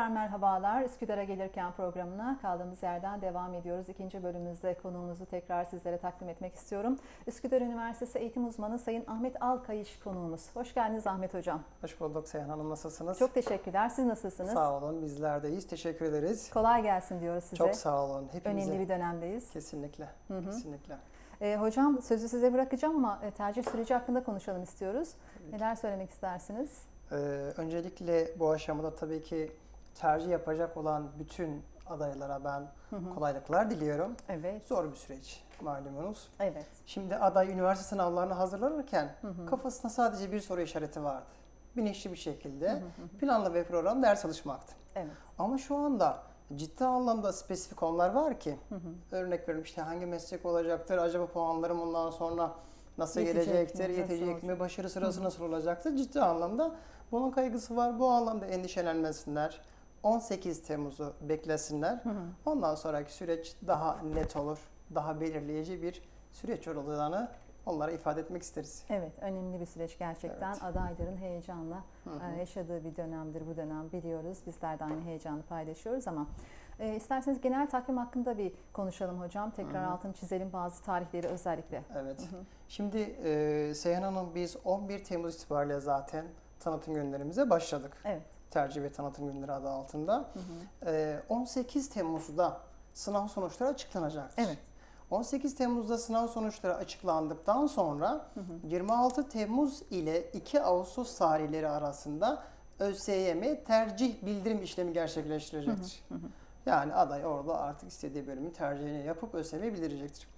Tekrar merhabalar. Üsküdar'a gelirken programına kaldığımız yerden devam ediyoruz. İkinci bölümümüzde konuğumuzu tekrar sizlere takdim etmek istiyorum. Üsküdar Üniversitesi eğitim uzmanı Sayın Ahmet Alkayış konuğumuz. Hoş geldiniz Ahmet Hocam. Hoş bulduk Seyhan Hanım. Nasılsınız? Çok teşekkürler. Siz nasılsınız? Sağ olun. Bizler de iyiyiz. Teşekkür ederiz. Kolay gelsin diyoruz size. Çok sağ olun. Hepimize. Önemli bir dönemdeyiz. Kesinlikle. Hı hı. Kesinlikle. Ee, hocam sözü size bırakacağım ama e, tercih süreci hakkında konuşalım istiyoruz. Neler söylemek istersiniz? Ee, öncelikle bu aşamada tabii ki tercih yapacak olan bütün adaylara ben kolaylıklar diliyorum. Evet. Zor bir süreç malumunuz. Evet. Şimdi aday üniversite sınavlarına hazırlanırken kafasında sadece bir soru işareti vardı. Bilinçli bir şekilde planlı ve program ders çalışmaktı. Evet. Ama şu anda ciddi anlamda spesifik konular var ki örnek veriyorum işte hangi meslek olacaktır, acaba puanlarım ondan sonra nasıl Yetecek gelecektir, mi, nasıl yetecek olacak? mi, başarı sırası nasıl olacaktır ciddi anlamda bunun kaygısı var. Bu anlamda endişelenmesinler. 18 Temmuz'u beklesinler. Ondan sonraki süreç daha net olur, daha belirleyici bir süreç olacağını onlara ifade etmek isteriz. Evet, önemli bir süreç gerçekten. Evet. Adayların heyecanla e, yaşadığı bir dönemdir bu dönem biliyoruz. Bizler de aynı heyecanı paylaşıyoruz ama e, isterseniz genel takvim hakkında bir konuşalım hocam. Tekrar altını çizelim bazı tarihleri özellikle. Evet. Şimdi e, Seyhan Hanım biz 11 Temmuz itibariyle zaten tanıtım günlerimize başladık. Evet. Tercih ve tanıtım günleri adı altında. E, 18 Temmuz'da sınav sonuçları açıklanacaktır. Evet. 18 Temmuz'da sınav sonuçları açıklandıktan sonra 26 Temmuz ile 2 Ağustos tarihleri arasında ÖSYM tercih bildirim işlemi gerçekleştirecektir. Yani aday orada artık istediği bölümü tercihini yapıp ÖSYM'ye bildirecektir.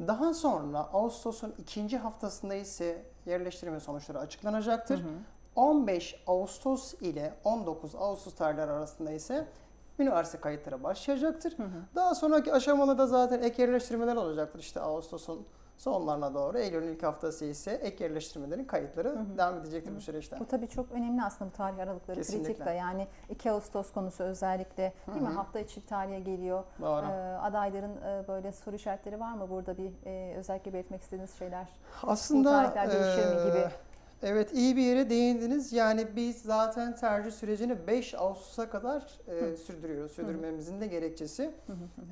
Daha sonra Ağustos'un ikinci haftasında ise yerleştirme sonuçları açıklanacaktır. 15 Ağustos ile 19 Ağustos tarihleri arasında ise üniversite kayıtları başlayacaktır. Daha sonraki aşamada da zaten ek yerleştirmeler olacaktır. İşte Ağustos'un sonlarına doğru, Eylül'ün ilk haftası ise ek yerleştirmelerin kayıtları devam edecektir bu süreçten. Bu tabii çok önemli aslında bu tarih aralıkları kritik Kesinlikle. de. Yani 2 Ağustos konusu özellikle değil mi? Hafta içi tarihe geliyor. Doğru. Ee, adayların e, böyle soru işaretleri var mı? Burada bir e, özellikle belirtmek istediğiniz şeyler. Aslında tarihler değişir mi gibi? Evet iyi bir yere değindiniz. Yani biz zaten tercih sürecini 5 Ağustos'a kadar eee, sürdürüyoruz. Sürdürmemizin de gerekçesi.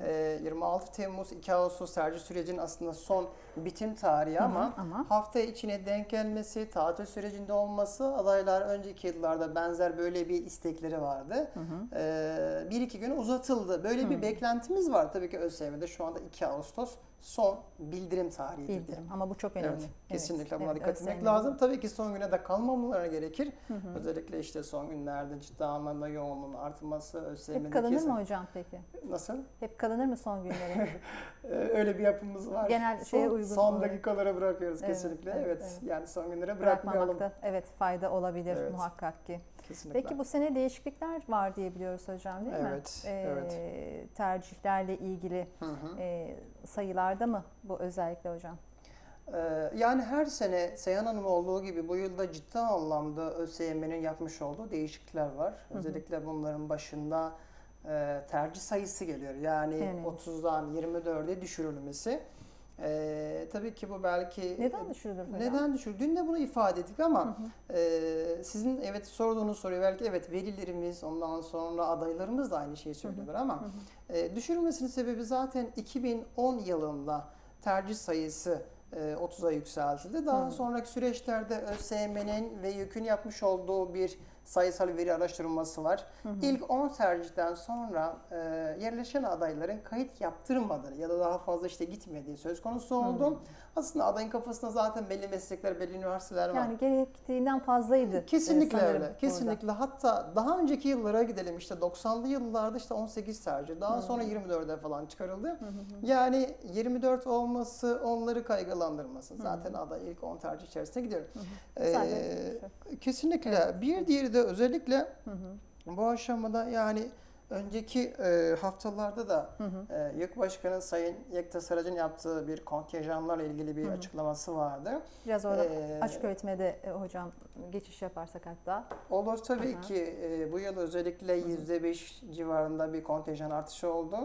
Eee, 26 Temmuz 2 Ağustos tercih sürecinin aslında son bitim tarihi ama, ama- hafta içine denk gelmesi, tatil sürecinde olması adaylar önceki yıllarda benzer böyle bir istekleri vardı. Eee, bir iki gün uzatıldı. Böyle bir beklentimiz var tabii ki ÖSYM'de şu anda 2 Ağustos son bildirim diye. Bildirim. Ama bu çok önemli. Evet, kesinlikle buna evet, dikkat etmek ÖSYM'nin lazım. Tabii ki son güne de kalmamaları gerekir. Özellikle işte son günlerde ciddi anlamda yoğunluğun artması, ÖSYM'de Hep kalınır kesin- mı hocam peki? Nasıl? Hep kalınır mı son günlere? Ee, öyle bir yapımız var. Genel şeye son, uygun Son dakikalara bırakıyoruz Evet, kesinlikle. evet, Evet, evet. yani son günlere bırakmayalım. Evet fayda olabilir Evet. muhakkak ki. Kesinlikle. Peki bu sene değişiklikler var diye biliyoruz hocam değil mi? Evet, Ee, evet. Tercihlerle ilgili Hı hı. e, sayılarda mı bu özellikle hocam? Ee, yani her sene Seyhan Hanım olduğu gibi bu yılda ciddi anlamda ÖSYM'nin yapmış olduğu değişiklikler var. Özellikle bunların başında e, tercih sayısı geliyor. Yani Evet. 30'dan 24'e düşürülmesi. Ee, tabii ki bu belki Neden düşürülür hocam? Neden düşür? Dün de bunu ifade ettik ama e, sizin evet sorduğunuz soruyu belki evet velilerimiz ondan sonra adaylarımız da aynı şeyi söylüyorlar ama e, düşürülmesinin sebebi zaten 2010 yılında tercih sayısı e, 30'a yükseltildi. Daha sonraki süreçlerde ÖSYM'nin ve YÖK'ün yapmış olduğu bir sayısal veri araştırması var. İlk 10 tercihten sonra e, yerleşen adayların kayıt yaptırmadığı ya da daha fazla işte gitmediği söz konusu oldu. Aslında adayın kafasında zaten belli meslekler, belli üniversiteler var. Yani gerektiğinden fazlaydı. Kesinlikle e, öyle. Kesinlikle. Hatta daha önceki yıllara gidelim. İşte 90'lı yıllarda işte 18 tercih. Daha sonra 24'e falan çıkarıldı. Yani 24 olması onları kaygılandırmasın. Zaten aday ilk 10 tercih içerisine gidiyor. Zaten Ee, çok. kesinlikle. Bir diğeri de özellikle bu aşamada yani önceki e, haftalarda da e, YÖK Başkanı Sayın Yekta Sarac'ın yaptığı bir kontenjanlarla ilgili bir açıklaması vardı. Biraz orada Ee, açık öğretime de e, hocam geçiş yaparsak hatta. Olur tabii Aha. ki. E, bu yıl özellikle %5 civarında bir kontenjan artışı oldu.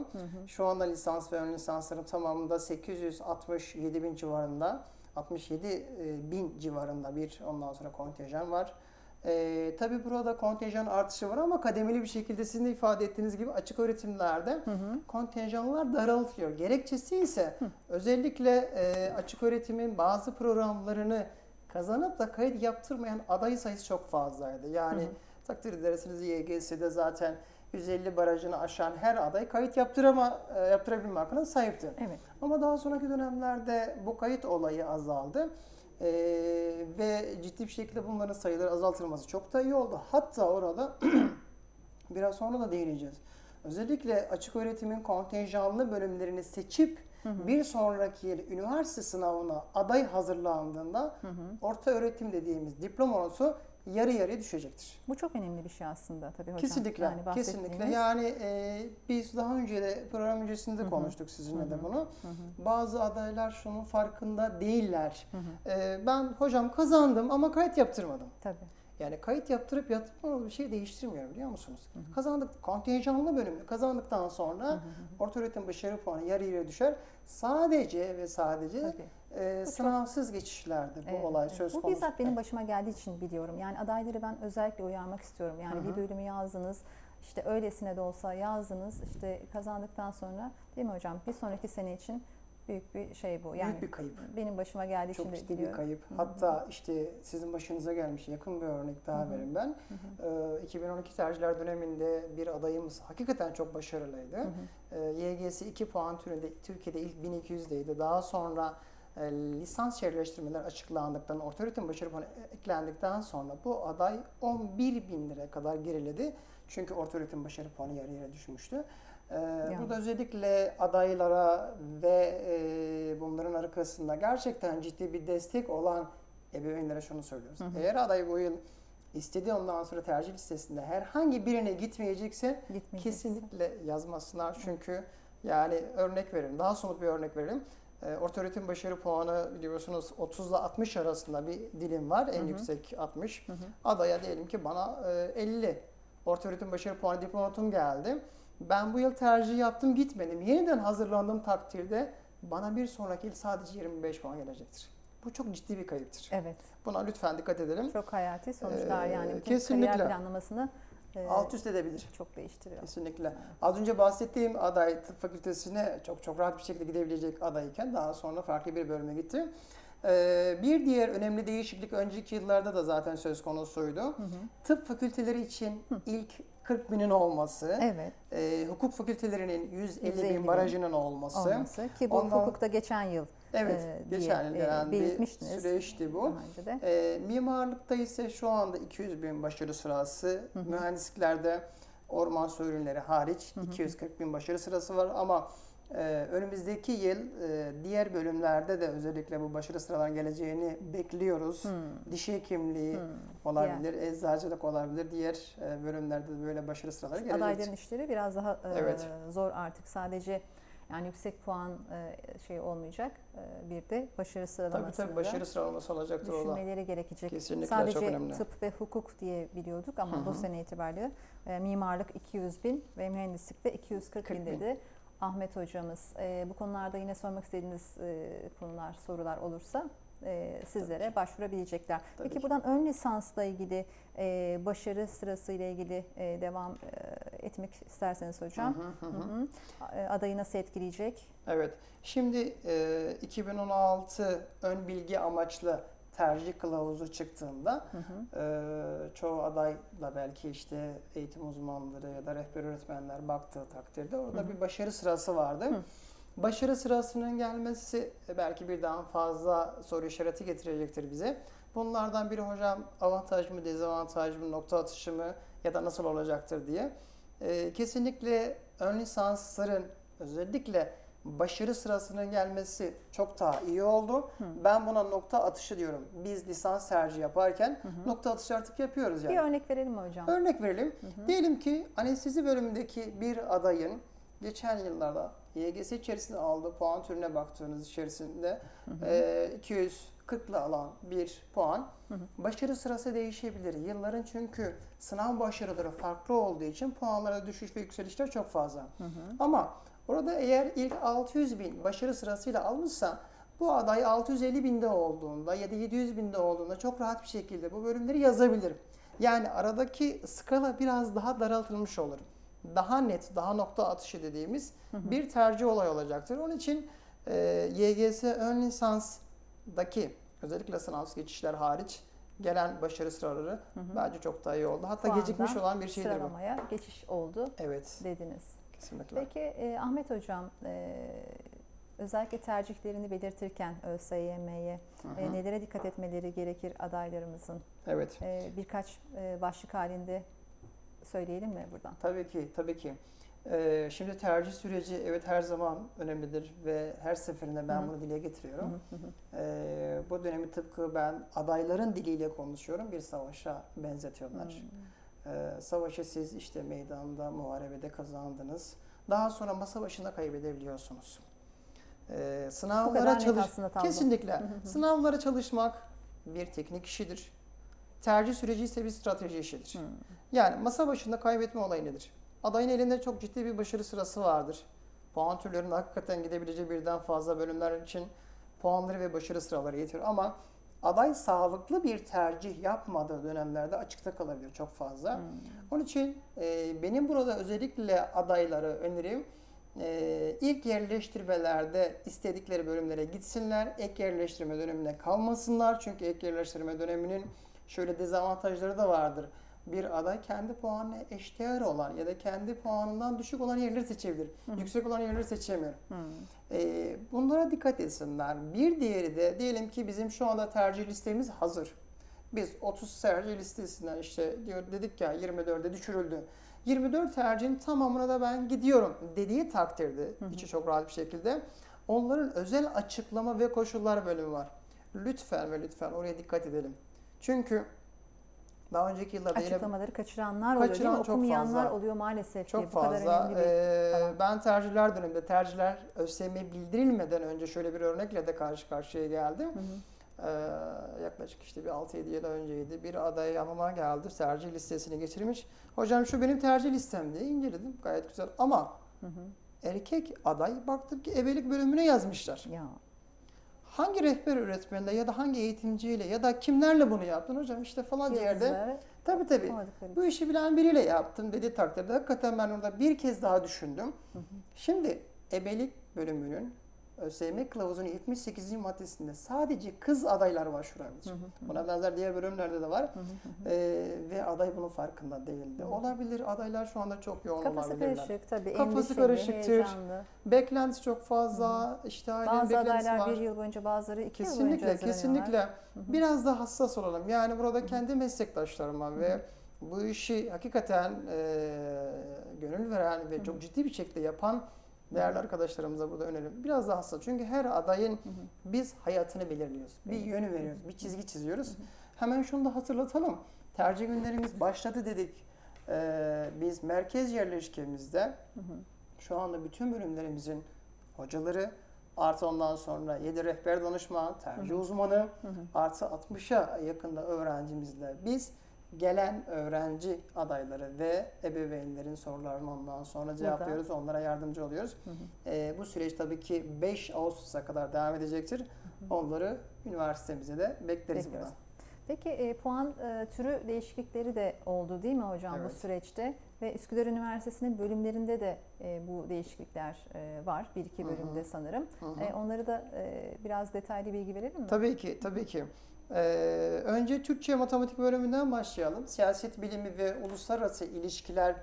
Şu anda lisans ve ön lisansların tamamında 867 bin civarında, 67 e, bin civarında bir ondan sonra kontenjan var. Ee, tabii burada kontenjan artışı var ama kademeli bir şekilde sizin de ifade ettiğiniz gibi açık öğretimlerde Hı hı. kontenjanlar daraltılıyor. Gerekçesi ise özellikle e, açık öğretimin bazı programlarını kazanıp da kayıt yaptırmayan aday sayısı çok fazlaydı. Yani Hı hı. takdir edersiniz YGS'de zaten 150 barajını aşan her aday kayıt yaptırama e, yaptırabilme hakkına sahipti. Evet. Ama daha sonraki dönemlerde bu kayıt olayı azaldı. Ee, ve ciddi bir şekilde bunların sayıları azaltılması çok da iyi oldu. Hatta orada biraz sonra da değineceğiz. Özellikle açık öğretimin kontenjanlı bölümlerini seçip bir sonraki yıl üniversite sınavına aday hazırlandığında Hı hı. orta öğretim dediğimiz diploması yarı yarıya düşecektir. Bu çok önemli bir şey aslında tabii hocam. Kesinlikle, Yani kesinlikle. Yani e, biz daha önce de program öncesinde Hı hı. konuştuk sizinle Hı hı. de bunu. Hı hı. Bazı adaylar şunun farkında değiller. E, ben hocam kazandım ama kayıt yaptırmadım. Tabii. Yani kayıt yaptırıp yaptırmamalı bir şey değiştirmiyor biliyor musunuz? Kazandık, kontenjanlı bölümü kazandıktan sonra orta öğretim başarı puanı yarı yarıya düşer. Sadece ve sadece Tabii. e, çok- sınavsız geçişlerde bu Evet, olay evet. söz Bu konusu. bizzat benim başıma geldiği için biliyorum. Yani adayları ben özellikle uyarmak istiyorum. Yani Hı hı. bir bölümü yazdınız. işte öylesine de olsa yazdınız. işte kazandıktan sonra değil mi hocam? Bir sonraki sene için büyük bir şey bu. Yani Büyük bir kayıp. benim başıma geldiği Çok de ciddi bir biliyorum. kayıp. Hatta işte sizin başınıza gelmiş yakın bir örnek daha vereyim ben. Ee, 2012 tercihler döneminde bir adayımız hakikaten çok başarılıydı. Hı hı. Ee, YGS 2 puan türünde Türkiye'de ilk 1200'deydi. Daha sonra e, lisans yerleştirmeler açıklandıktan, orta öğretim başarı puanı eklendikten sonra bu aday 11 bin liraya kadar geriledi. Çünkü orta öğretim başarı puanı yarı yarıya düşmüştü. Ee, burada özellikle adaylara ve e, bunların arkasında gerçekten ciddi bir destek olan ebeveynlere şunu söylüyoruz. Hı hı. Eğer aday bu yıl istediği ondan sonra tercih listesinde herhangi birine gitmeyecekse kesinlikle yazmasınlar. Çünkü yani örnek verelim, daha somut bir örnek verelim. Ee, Orta öğretim başarı puanı biliyorsunuz 30 ile 60 arasında bir dilim var. En Hı hı. yüksek 60. Hı hı. Adaya diyelim ki bana e, 50 orta öğretim başarı puanı diplomatum geldi. Ben bu yıl tercih yaptım gitmedim. Yeniden hazırlandığım takdirde bana bir sonraki yıl sadece 25 puan gelecektir. Bu çok ciddi bir kayıptır. Evet. Buna lütfen dikkat edelim. Çok hayati sonuçlar Ee, yani. Bütün kesinlikle. kariyer planlamasını e, Alt üst edebilir. çok değiştiriyor. Kesinlikle. Az önce bahsettiğim aday tıp fakültesine çok çok rahat bir şekilde gidebilecek adayken daha sonra farklı bir bölüme gitti. Ee, bir diğer önemli değişiklik önceki yıllarda da zaten söz konusuydu. Hı hı. Tıp fakülteleri için ilk 40 binin olması, Evet. e, hukuk fakültelerinin 150 150 bin barajının olması. Olması. Ki bu Ondan- hukukta geçen yıl Evet, e, diye, geçen yıl e, gelen bir süreçti bu. E, mimarlıkta ise şu anda 200 bin başarı sırası, Hı hı. mühendisliklerde orman su ürünleri hariç Hı hı. 240 bin başarı sırası var ama e, önümüzdeki yıl e, diğer bölümlerde de özellikle bu başarı sıralarının geleceğini bekliyoruz. Hmm. Diş hekimliği Hmm. olabilir, eczacılık olabilir, diğer e, bölimlerde de böyle başarı sıraları gelecektir. Adayların işleri biraz daha e, Evet. zor artık. Sadece yani yüksek puan e, şey olmayacak. E, bir de başarı Tabii sıralamasında tabii başarı sıralaması olacaktır o düşünmeleri gerekecek. Kesinlikle Sadece çok önemli. tıp ve hukuk diye biliyorduk ama Hı bu sene itibariyle e, mimarlık 200 bin ve mühendislikte 240 40 bin bin. dedi. Ahmet hocamız e, bu konularda yine sormak istediğiniz e, konular, sorular olursa e, sizlere başvurabilecekler. Tabii Peki ki. buradan ön lisansla ilgili e, başarı sırası ile ilgili e, devam e, etmek isterseniz hocam. Hı hı hı. Hı hı. E, Adayı nasıl etkileyecek? Evet. Şimdi e, 2016 ön bilgi amaçlı tercih kılavuzu çıktığında Hı hı. e, çoğu adayla belki işte eğitim uzmanları ya da rehber öğretmenler baktığı takdirde orada Hı hı. bir başarı sırası vardı. Hı. Başarı sırasının gelmesi belki birden fazla soru işareti getirecektir bize. Bunlardan biri hocam avantaj mı, dezavantaj mı, nokta atışı mı ya da nasıl olacaktır diye. E, kesinlikle ön lisansların özellikle başarı sırasının gelmesi çok daha iyi oldu. Hı. Ben buna nokta atışı diyorum. Biz lisans tercih yaparken Hı hı. nokta atışı artık yapıyoruz yani. Bir örnek verelim mi hocam? Örnek verelim. Hı hı. Diyelim ki anestezi bölümündeki bir adayın geçen yıllarda YGS içerisinde aldığı puan türüne baktığınız içerisinde Hı hı. e, 240 ile alan bir puan Hı hı. başarı sırası değişebilir. Yılların çünkü sınav başarıları farklı olduğu için puanlara düşüş ve yükselişler çok fazla. Hı hı. Ama orada eğer ilk 600 bin başarı sırasıyla almışsa bu aday 650 binde olduğunda ya da 700 binde olduğunda çok rahat bir şekilde bu bölümleri yazabilir. Yani aradaki skala biraz daha daraltılmış olur. Daha net, daha nokta atışı dediğimiz bir tercih olay olacaktır. Onun için e, YGS ön lisansdaki özellikle sınav geçişler hariç gelen başarı sıraları bence çok daha iyi oldu. Hatta Puandan gecikmiş olan bir şeydir bu. Geçiş oldu Evet, dediniz. Kesinlikle. Peki e, Ahmet Hocam e, özellikle tercihlerini belirtirken ÖSYM'ye e, nelere dikkat etmeleri gerekir adaylarımızın? Evet. E, birkaç e, başlık halinde söyleyelim mi buradan? Tabii ki, tabii ki. Ee, şimdi tercih süreci evet her zaman önemlidir ve her seferinde ben Hı hı. bunu dile getiriyorum. Hı hı hı. Ee, bu dönemi tıpkı ben adayların diliyle konuşuyorum, bir savaşa benzetiyorlar. Ee, savaşı siz işte meydanda, muharebede kazandınız. Daha sonra masa başında kaybedebiliyorsunuz. Kadar sınavlara çalış kesinlikle Hı hı hı. sınavlara çalışmak bir teknik işidir. Tercih süreci ise bir strateji işidir. Hı. Yani masa başında kaybetme olayı nedir? Adayın elinde çok ciddi bir başarı sırası vardır. Puan türlerinde hakikaten gidebileceği birden fazla bölümler için puanları ve başarı sıraları yetiyor. Ama aday sağlıklı bir tercih yapmadığı dönemlerde açıkta kalabilir çok fazla. Hmm. Onun için e, benim burada özellikle adayları önerim e, ilk yerleştirmelerde istedikleri bölümlere gitsinler. Ek yerleştirme dönemine kalmasınlar. Çünkü ek yerleştirme döneminin şöyle dezavantajları da vardır. Bir aday kendi puanına eşdeğer olan ya da kendi puanından düşük olan yerleri seçebilir. Yüksek olan yerleri seçemiyor. Hmm. E, bunlara dikkat etsinler. Bir diğeri de diyelim ki bizim şu anda tercih listemiz hazır. Biz 30 tercih listesinden işte diyor dedik ya 24'e düşürüldü. 24 tercihin tamamına da ben gidiyorum dediği takdirde içi çok rahat bir şekilde onların özel açıklama ve koşullar bölümü var. Lütfen ve lütfen oraya dikkat edelim. Çünkü daha önceki yıllarda yine Açıklamaları kaçıranlar oluyor Kaçıran değil mi? çok Okumayanlar fazla. oluyor maalesef çok Bu kadar fazla. önemli bir Ee, ben tercihler döneminde tercihler ÖSYM bildirilmeden önce şöyle bir örnekle de karşı karşıya geldim. Hı hı. Ee, yaklaşık işte bir 6-7 yıl önceydi. Bir aday yanıma geldi. Tercih listesini getirmiş. Hocam şu benim tercih listem diye inceledim. Gayet güzel. Ama Hı hı. erkek aday baktım ki ebelik bölümüne yazmışlar. Ya. Hangi rehber öğretmenle ya da hangi eğitimciyle ya da kimlerle bunu yaptın hocam işte falan yerde. Yıldızları Tabii tabii. okumadıkları Bu işi bilen biriyle yaptım dedi takdirde. Hakikaten ben orada bir kez daha düşündüm. Şimdi ebelik bölümünün ÖSYM kılavuzunun 78. maddesinde sadece kız adaylar. Hı hı. Buna benzer diğer bölümlerde de var. Hı hı hı. Ee, ve aday bunun farkında değildi. Olabilir adaylar şu anda çok yoğun Kafası olabilirler. karışık tabii. Kafası karışıktır. heyecanlı. Beklentisi çok fazla. işte ailenin Bazı adaylar var. bir yıl boyunca bazıları iki yıl boyunca Kesinlikle, kesinlikle. Biraz da hassas olalım. Yani burada kendi meslektaşlarıma ve bu işi hakikaten e, gönül veren ve çok ciddi bir şekilde yapan değerli arkadaşlarımıza burada önerim. Biraz daha hassas. Çünkü her adayın biz hayatını belirliyoruz. Bir yönü veriyoruz. Bir çizgi çiziyoruz. Hemen şunu da hatırlatalım. Tercih günlerimiz başladı dedik. Ee, biz merkez yerleşkemizde Hı hı. şu anda bütün bölümlerimizin hocaları artı ondan sonra 7 rehber danışman, tercih uzmanı Hı hı. artı 60'a yakında öğrencimizle biz gelen öğrenci adayları ve ebeveynlerin sorularını ondan sonra cevaplıyoruz. Onlara yardımcı oluyoruz. Hı hı. Ee, bu süreç tabii ki 5 Ağustos'a kadar devam edecektir. Onları üniversitemize de bekleriz Bekliyoruz. buradan. Peki e, puan e, türü değişiklikleri de oldu değil mi hocam bu Evet. süreçte? Ve Üsküdar Üniversitesi'nin bölümlerinde de e, bu değişiklikler e, var. Bir iki Hı hı. bölümde sanırım. Hı hı. E, onları da e, biraz detaylı bilgi verelim mi? Tabii ki, tabii ki. Ee, önce Türkçe matematik bölümünden başlayalım. Siyaset bilimi ve uluslararası ilişkiler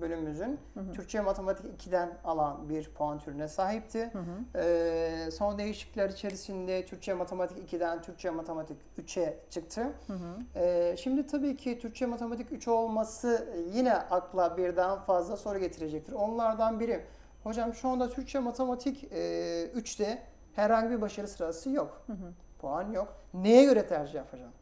bölümümüzün Hı hı. Türkçe matematik 2'den alan bir puan türüne sahipti. Hı hı. Ee, son değişiklikler içerisinde Türkçe matematik 2'den Türkçe matematik 3'e çıktı. Hı hı. Ee, şimdi tabii ki Türkçe matematik 3 olması yine akla birden fazla soru getirecektir. Onlardan biri, hocam şu anda Türkçe matematik e, 3'te herhangi bir başarı sırası yok. Hı hı. Puan yok. Neye göre tercih yapacağım?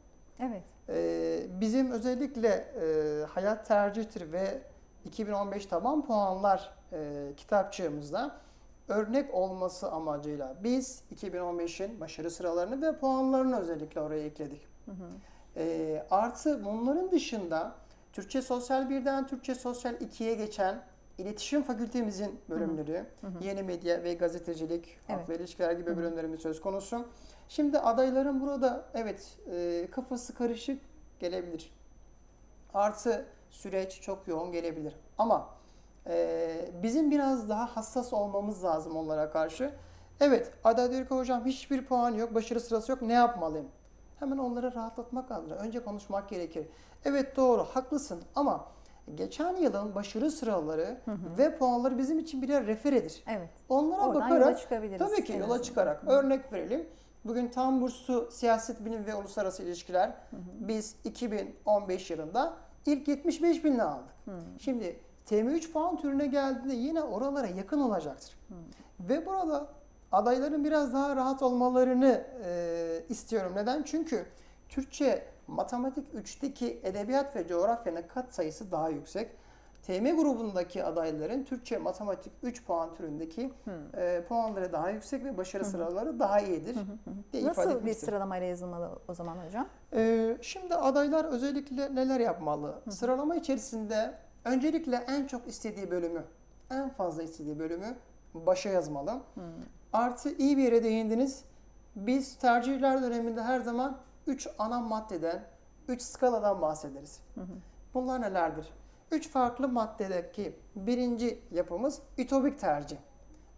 Evet. Ee, bizim özellikle e, hayat tercihtir ve 2015 taban puanlar e, kitapçığımızda örnek olması amacıyla biz 2015'in başarı sıralarını ve puanlarını özellikle oraya ekledik. Hı hı. E, artı bunların dışında Türkçe Sosyal 1'den Türkçe Sosyal 2'ye geçen iletişim fakültemizin bölümleri, Hı hı. yeni medya ve gazetecilik, halk Evet. ve ilişkiler gibi bölümlerimiz söz konusu. Şimdi adayların burada evet e, kafası karışık gelebilir. Artı süreç çok yoğun gelebilir. Ama e, bizim biraz daha hassas olmamız lazım onlara karşı. Evet, aday diyor ki hocam hiçbir puan yok, başarı sırası yok, ne yapmalıyım? Hemen onları rahatlatmak adına önce konuşmak gerekir. Evet doğru, haklısın ama geçen yılın başarı sıraları ve puanları bizim için birer referedir. Evet. Onlara Oradan bakarak yola tabii ki yola azından. çıkarak örnek verelim. Bugün tam burslu siyaset bilim ve uluslararası ilişkiler biz 2015 yılında ilk 75 binle aldık. Şimdi TM3 puan türüne geldiğinde yine oralara yakın olacaktır. Ve burada adayların biraz daha rahat olmalarını e, istiyorum. Neden? Çünkü Türkçe matematik 3'teki edebiyat ve coğrafyanın kat sayısı daha yüksek. TM grubundaki adayların Türkçe matematik 3 puan türündeki e, puanları daha yüksek ve başarı sıraları daha iyidir. diye ifade Nasıl bir etmiştim. sıralamayla yazılmalı o zaman hocam? Ee, şimdi adaylar özellikle neler yapmalı? Sıralama içerisinde öncelikle en çok istediği bölümü, en fazla istediği bölümü başa yazmalı. Artı iyi bir yere değindiniz. Biz tercihler döneminde her zaman 3 ana maddeden, 3 skaladan bahsederiz. Bunlar nelerdir? 3 farklı maddedeki birinci yapımız ütopik tercih.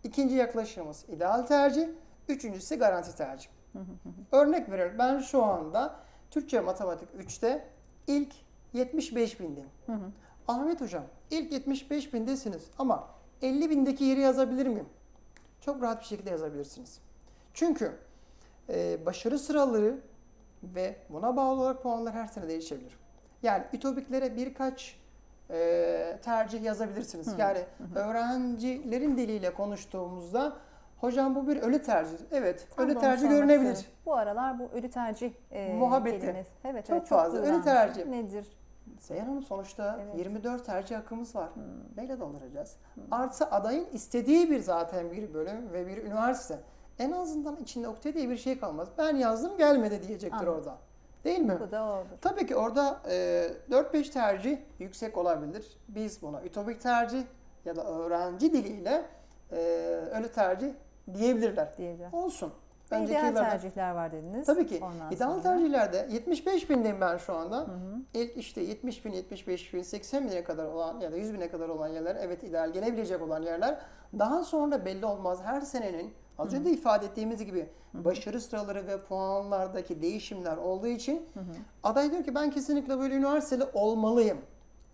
İkinci yaklaşımımız ideal tercih. Üçüncüsü garanti tercih. Örnek veriyorum ben şu anda Türkçe Matematik 3'te ilk 75 bindeyim. Ahmet Hocam ilk 75 bindesiniz ama 50 bindeki yeri yazabilir miyim? Çok rahat bir şekilde yazabilirsiniz. Çünkü e, başarı sıraları ve buna bağlı olarak puanlar her sene değişebilir. Yani ütopiklere birkaç e, tercih yazabilirsiniz. Yani öğrencilerin diliyle konuştuğumuzda hocam bu bir ölü tercih. Evet, Tam ölü tercih görünebilir. istedim. Bu aralar bu ölü tercih e, Muhabbeti. kelimesi. Evet, Çok evet, fazla, ölü tercih. Nedir? Seyhan Hanım sonuçta Evet. 24 tercih hakkımız var. Neyle dolduracağız? Artı adayın istediği bir zaten bir bölüm ve bir üniversite. En azından içinde okte diye bir şey kalmaz. Ben yazdım gelmedi diyecektir Anladım. orada. Değil mi? Bu da odur. Tabii ki orada e, 4-5 tercih yüksek olabilir. Biz buna ütopik tercih ya da öğrenci diliyle e, ölü tercih diyebilirler. diyebilirim. Olsun. Önceki ideal yıllarda- tercihler var dediniz. Tabii ki. Ondan İdeal sonra. tercihlerde 75 bindeyim ben şu anda. İlk işte 70 bin, 75 bin, 80 bine kadar olan ya da 100 bine kadar olan yerler evet ideal gelebilecek olan yerler. Daha sonra belli olmaz. Her senenin az önce de ifade ettiğimiz gibi başarı sıraları ve puanlardaki değişimler olduğu için aday diyor ki ben kesinlikle böyle üniversiteli olmalıyım.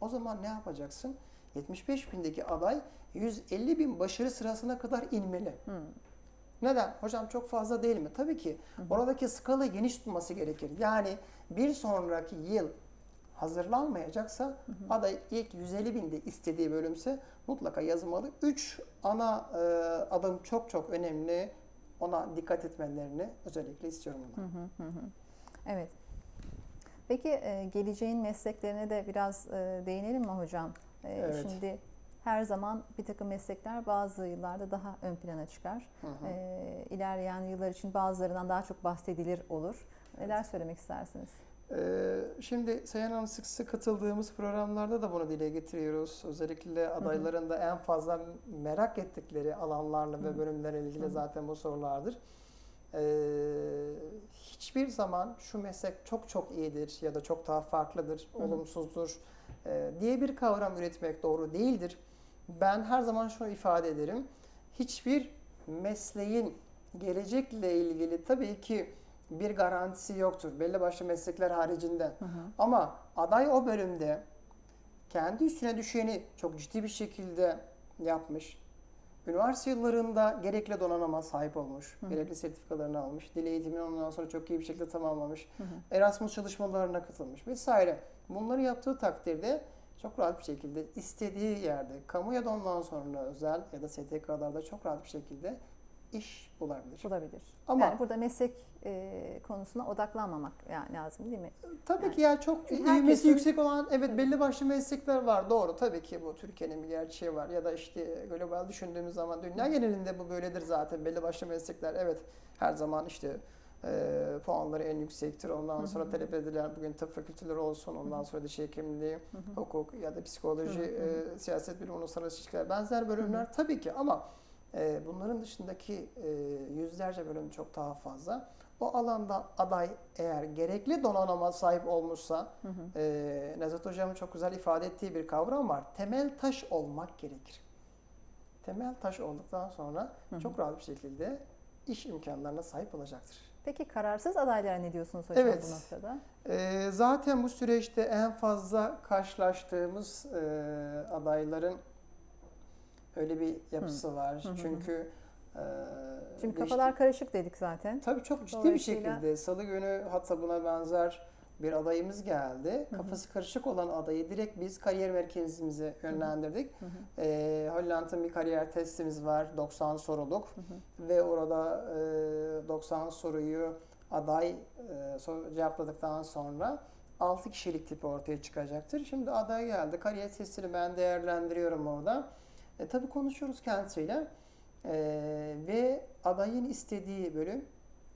O zaman ne yapacaksın? 75 bindeki aday 150 bin başarı sırasına kadar inmeli. Neden? Hocam çok fazla değil mi? Tabii ki. Oradaki skala geniş tutması gerekir. Yani bir sonraki yıl hazırlanmayacaksa aday ilk 150 binde istediği bölümse mutlaka yazmalı. 3 ana e, adım çok çok önemli. Ona dikkat etmelerini özellikle istiyorum bundan. Evet. Peki e, geleceğin mesleklerine de biraz e, değinelim mi hocam? E, Evet. Şimdi her zaman bir takım meslekler bazı yıllarda daha ön plana çıkar. Hı hı. E, ilerleyen yıllar için bazılarından daha çok bahsedilir olur. Neler söylemek istersiniz? Ee, Şimdi Sayın Hanım sık sık katıldığımız programlarda da bunu dile getiriyoruz. Özellikle adayların da en fazla merak ettikleri alanlarla ve bölümlerle ilgili zaten bu sorulardır. Ee, hiçbir zaman şu meslek çok çok iyidir ya da çok daha farklıdır, olumsuzdur e, diye bir kavram üretmek doğru değildir. Ben her zaman şunu ifade ederim. Hiçbir mesleğin gelecekle ilgili tabii ki bir garantisi yoktur. Belli başlı meslekler haricinde. Ama aday o bölümde kendi üstüne düşeni çok ciddi bir şekilde yapmış. Üniversite yıllarında gerekli donanıma sahip olmuş, gerekli sertifikalarını almış, dil eğitimini ondan sonra çok iyi bir şekilde tamamlamış, Erasmus çalışmalarına katılmış vesaire. Bunları yaptığı takdirde çok rahat bir şekilde istediği yerde, kamu ya da ondan sonra özel ya da STK'larda çok rahat bir şekilde iş bulabilir. Bulabilir. Ama- yani burada meslek e, konusuna odaklanmamak yani lazım değil mi? Tabii Yani ki ya çok herkesin- yüksek olan evet belli başlı meslekler var. Doğru tabii ki bu Türkiye'nin bir gerçeği var. Ya da işte global düşündüğümüz zaman dünya genelinde bu böyledir zaten. Belli başlı meslekler evet her zaman işte e, puanları en yüksektir. Ondan sonra talep edilen bugün tıp fakülteleri olsun ondan sonra diş hekimliği hukuk ya da psikoloji e, siyaset bilimi uluslararası ilişkiler benzer bölümler tabii ki. Ama e, bunların dışındaki e, yüzlerce bölüm çok daha fazla O alanda aday eğer gerekli donanıma sahip olmuşsa, e, Nezat Hocam'ın çok güzel ifade ettiği bir kavram var. Temel taş olmak gerekir. Temel taş olduktan sonra çok rahat bir şekilde iş imkanlarına sahip olacaktır. Peki kararsız adaylara ne diyorsunuz hocam Evet. bu noktada? Ee, zaten bu süreçte en fazla karşılaştığımız e, adayların öyle bir yapısı var. hı hı. Çünkü e, Şimdi kafalar karışık dedik zaten. tabii çok ciddi bir şekilde Salı günü hatta buna benzer bir adayımız geldi. Kafası karışık olan adayı direkt biz kariyer merkezimize yönlendirdik. Hı hı. Ee, Hollanda'nın bir kariyer testimiz var 90 soruluk Hı hı. ve orada e, 90 soruyu aday e, sor- cevapladıktan sonra 6 kişilik tipi ortaya çıkacaktır. Şimdi aday geldi. Kariyer testini ben değerlendiriyorum orada. E, tabii konuşuyoruz kendisiyle. E, ve adayın istediği bölüm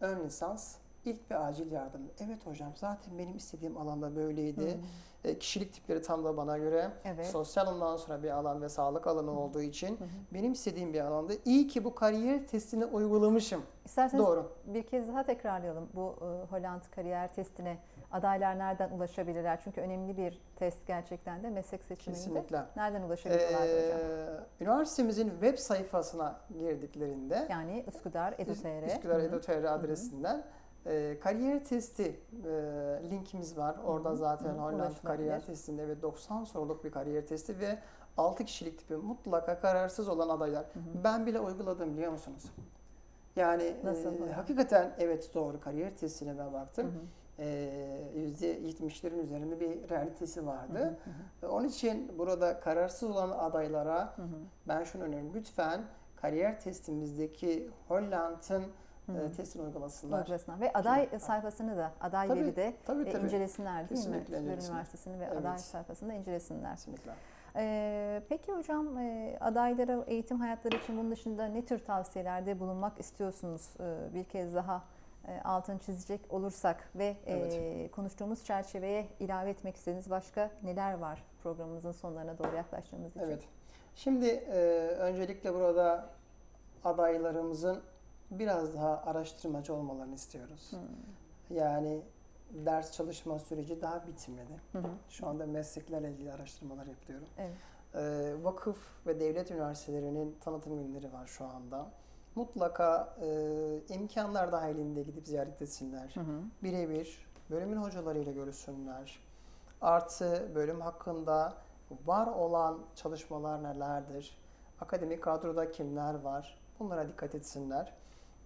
ön lisans, ilk ve acil yardım. Evet hocam zaten benim istediğim alanda böyleydi. Hı. E, kişilik tipleri tam da bana göre. Evet. Sosyal ondan sonra bir alan ve sağlık alanı olduğu için hı. benim istediğim bir alanda. İyi ki bu kariyer testini uygulamışım. İsterseniz Doğru. bir kez daha tekrarlayalım bu e, Holland kariyer testine. Adaylar nereden ulaşabilirler? Çünkü önemli bir test gerçekten de meslek seçiminde. Kesinlikle. Nereden ulaşabiliyorlar hocam? Ee, üniversitemizin web sayfasına girdiklerinde Yani Üsküdar Edu.tr. Üsküdar Hı hı. Edu.tr adresinden e, kariyer testi e, linkimiz var. Orada hı, zaten hı, Hollanda ulaşılabilir. kariyer testinde ve 90 soruluk bir kariyer testi ve 6 kişilik tipi mutlaka kararsız olan adaylar. Hı hı. Ben bile uyguladım biliyor musunuz? Yani Nasıl e, hocam? hakikaten evet doğru kariyer testine ben Hı baktım. hı. Ee, %70'lerin üzerinde bir realitesi Hı vardı. hı. Ve Onun için burada kararsız olan adaylara Hı hı. ben şunu öneririm. Lütfen kariyer testimizdeki Holland'ın Hı hı. e, testini uygulasınlar. Uygulasınlar. Ve aday Kesinlikle. sayfasını da, aday Tabii, de Tabii e, tabii. incelesinler değil mi? Kesinlikle incelesinler. Üniversitesi'ni ve Evet. aday sayfasını da incelesinler. Kesinlikle. Ee, peki hocam e, adaylara eğitim hayatları için bunun dışında ne tür tavsiyelerde bulunmak istiyorsunuz? Ee, bir kez daha altını çizecek olursak ve e, Evet. konuştuğumuz çerçeveye ilave etmek istediğiniz başka neler var programımızın sonlarına doğru yaklaştığımız için? Evet. Şimdi e, öncelikle burada adaylarımızın biraz daha araştırmacı olmalarını istiyoruz. Hmm. Yani ders çalışma süreci daha bitmedi. Hı hı. Şu anda mesleklerle ilgili araştırmalar yapıyorum. Evet. Ee, vakıf ve devlet üniversitelerinin tanıtım günleri var şu anda. Mutlaka e, imkanlar dahilinde gidip ziyaret etsinler. Birebir bölümün hocalarıyla görüşsünler. Artı bölüm hakkında var olan çalışmalar nelerdir? Akademik kadroda kimler var? Bunlara dikkat etsinler.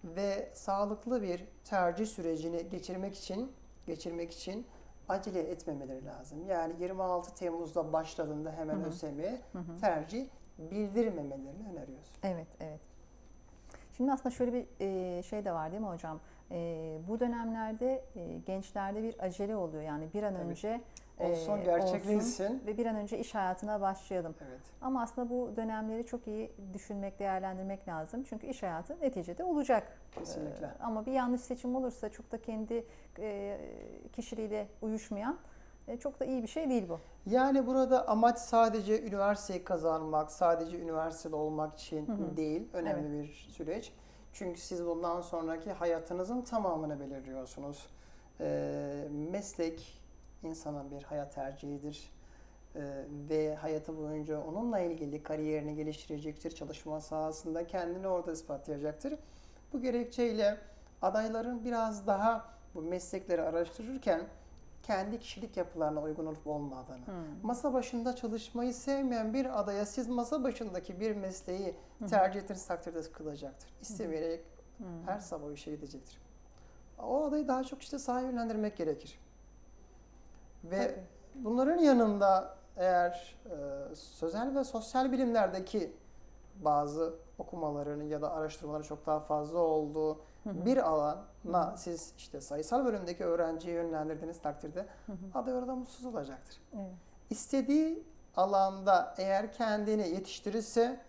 Ve sağlıklı bir tercih sürecini geçirmek için geçirmek için acele etmemeleri lazım. Yani 26 Temmuz'da başladığında hemen. ÖSYM'ye tercih bildirmemelerini öneriyoruz. Evet. Şimdi aslında şöyle bir e, şey de var değil mi hocam? E, bu dönemlerde e, gençlerde bir acele oluyor. Yani bir an Tabii. önce Olsun, gerçekleşsin. olsun ve bir an önce iş hayatına başlayalım. Evet. Ama aslında bu dönemleri çok iyi düşünmek, değerlendirmek lazım. Çünkü iş hayatı neticede olacak. Kesinlikle. Ama bir yanlış seçim olursa çok da kendi kişiliğiyle uyuşmayan çok da iyi bir şey değil bu. Yani burada amaç sadece üniversiteyi kazanmak, sadece üniversitede olmak için Hı hı. değil. Önemli bir süreç. Çünkü siz bundan sonraki hayatınızın tamamını belirliyorsunuz. Ee, meslek insanın bir hayat tercihidir. Ee, ve hayatı boyunca onunla ilgili kariyerini geliştirecektir. Çalışma sahasında kendini orada ispatlayacaktır. Bu gerekçeyle adayların biraz daha bu meslekleri araştırırken kendi kişilik yapılarına uygun olup olmadığını, Hmm. masa başında çalışmayı sevmeyen bir adaya siz masa başındaki bir mesleği tercih ettiğiniz takdirde sıkılacaktır. İstemeyerek Hmm. her sabah işe gidecektir. O adayı daha çok işte sahaya yönlendirmek gerekir. Ve Tabii. bunların yanında eğer e, sözel ve sosyal bilimlerdeki bazı okumaların ya da araştırmaların çok daha fazla olduğu Hı bir alana siz işte sayısal bölümdeki öğrenciyi yönlendirdiğiniz takdirde Hı hı. aday orada mutsuz olacaktır. Evet. İstediği alanda eğer kendini yetiştirirse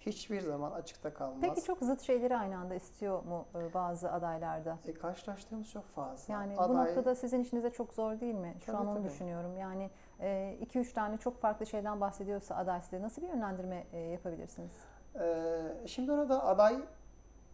hiçbir zaman açıkta kalmaz. Peki çok zıt şeyleri aynı anda istiyor mu e, bazı adaylarda? E, karşılaştığımız çok fazla. Yani bu Aday- noktada sizin işinize çok zor değil mi? Şu Tabii, an onu tabii. düşünüyorum. Yani 2-3 tane çok farklı şeyden bahsediyorsa aday size nasıl bir yönlendirme e, yapabilirsiniz? Ee, şimdi orada aday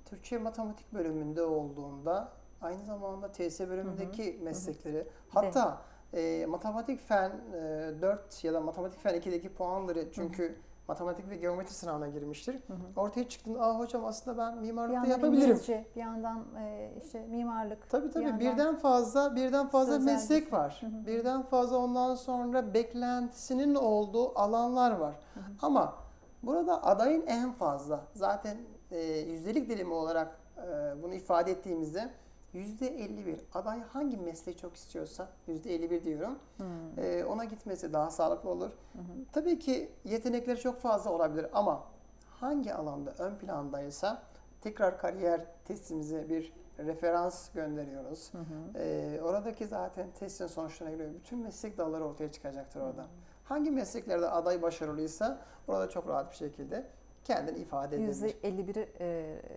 Türkçe matematik bölümünde olduğunda aynı zamanda TS bölümündeki meslekleri, hatta e, matematik fen e, 4 ya da matematik fen 2'deki puanları çünkü matematik ve geometri sınavına girmiştir. Ortaya çıktığında aa hocam aslında ben Bir mimarlıkta yapabilirim. İngilizce, bir yandan e, işte mimarlık. Tabii bir tabii yandan- birden fazla birden fazla meslek bir- var. Birden fazla ondan sonra beklentisinin olduğu alanlar var. Ama burada adayın en fazla zaten e, yüzdelik dilimi olarak e, bunu ifade ettiğimizde yüzde 51 aday hangi mesleği çok istiyorsa yüzde 51 diyorum. E, ona gitmesi daha sağlıklı olur. Tabii ki yetenekleri çok fazla olabilir ama hangi alanda ön plandaysa tekrar kariyer testimize bir referans gönderiyoruz. Ee, oradaki zaten testin sonuçlarına göre bütün meslek dalları ortaya çıkacaktır orada. Hangi mesleklerde aday başarılıysa orada çok rahat bir şekilde kendini ifade edebilir. %51 e,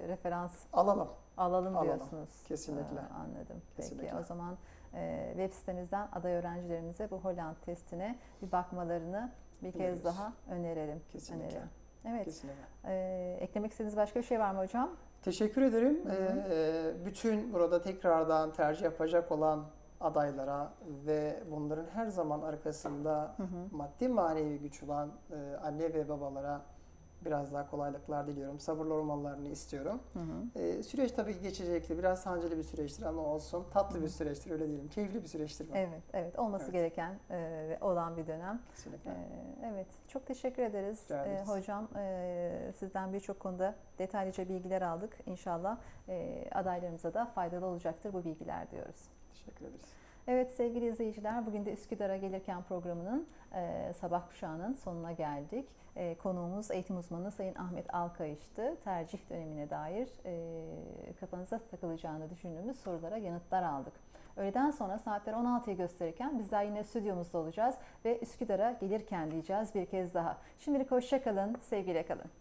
referans Alalım. alalım Alalım. diyorsunuz. Kesinlikle. Ee, anladım. Peki Kesinlikle. o zaman e, web sitemizden aday öğrencilerimize bu Holland testine bir bakmalarını bir kez daha önerelim. Kesinlikle. Önerelim. Evet. Kesinlikle. e, eklemek istediğiniz başka bir şey var mı hocam? Teşekkür ederim. Ee, bütün burada tekrardan tercih yapacak olan adaylara ve bunların her zaman arkasında maddi manevi güç olan e, anne ve babalara biraz daha kolaylıklar diliyorum. Sabırlı olmalarını istiyorum. Ee, süreç tabii ki geçecektir. Biraz sancılı bir süreçtir ama olsun. Tatlı bir süreçtir öyle diyelim. Keyifli bir süreçtir. bu. Evet, evet olması Evet. gereken e, ve olan bir dönem. Kesinlikle. Ee, Evet, çok teşekkür ederiz ederiz. hocam. e, Sizden birçok konuda detaylıca bilgiler aldık. İnşallah e, adaylarımıza da faydalı olacaktır bu bilgiler diyoruz. Teşekkür ederiz. Evet sevgili izleyiciler, bugün de Üsküdar'a gelirken programının e, sabah kuşağının sonuna geldik. E, konuğumuz eğitim uzmanı Sayın Ahmet Alkayış'tı. Tercih dönemine dair e, kafanıza takılacağını düşündüğümüz sorulara yanıtlar aldık. Öğleden sonra saatler 16'yı gösterirken bizler yine stüdyomuzda olacağız ve Üsküdar'a gelirken diyeceğiz bir kez daha. Şimdilik hoşça kalın, sevgiyle kalın.